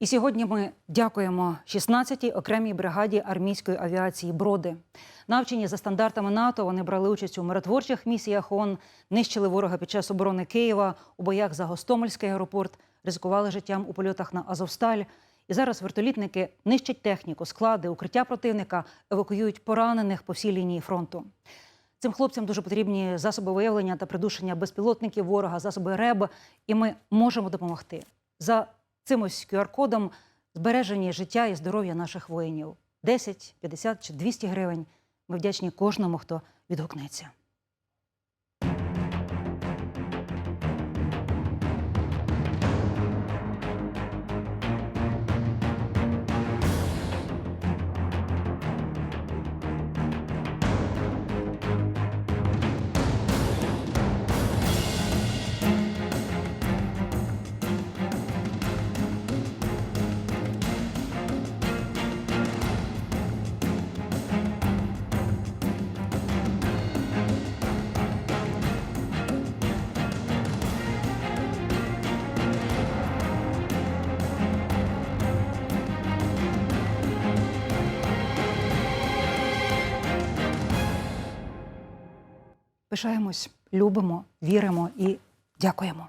І сьогодні ми дякуємо 16-й окремій бригаді армійської авіації Броди. Навчені за стандартами НАТО, вони брали участь у миротворчих місіях ООН, нищили ворога під час оборони Києва, у боях за Гостомельський аеропорт, ризикували життям у польотах на Азовсталь. І зараз вертолітники нищать техніку, склади, укриття противника, евакуюють поранених по всій лінії фронту. Цим хлопцям дуже потрібні засоби виявлення та придушення безпілотників ворога, засоби РЕБ, і ми можемо допомогти. За цим ось QR-кодом збережені життя і здоров'я наших воїнів. 10, 50 чи 200 гривень. Ми вдячні кожному, хто відгукнеться. Пишаємось, любимо, віримо і дякуємо.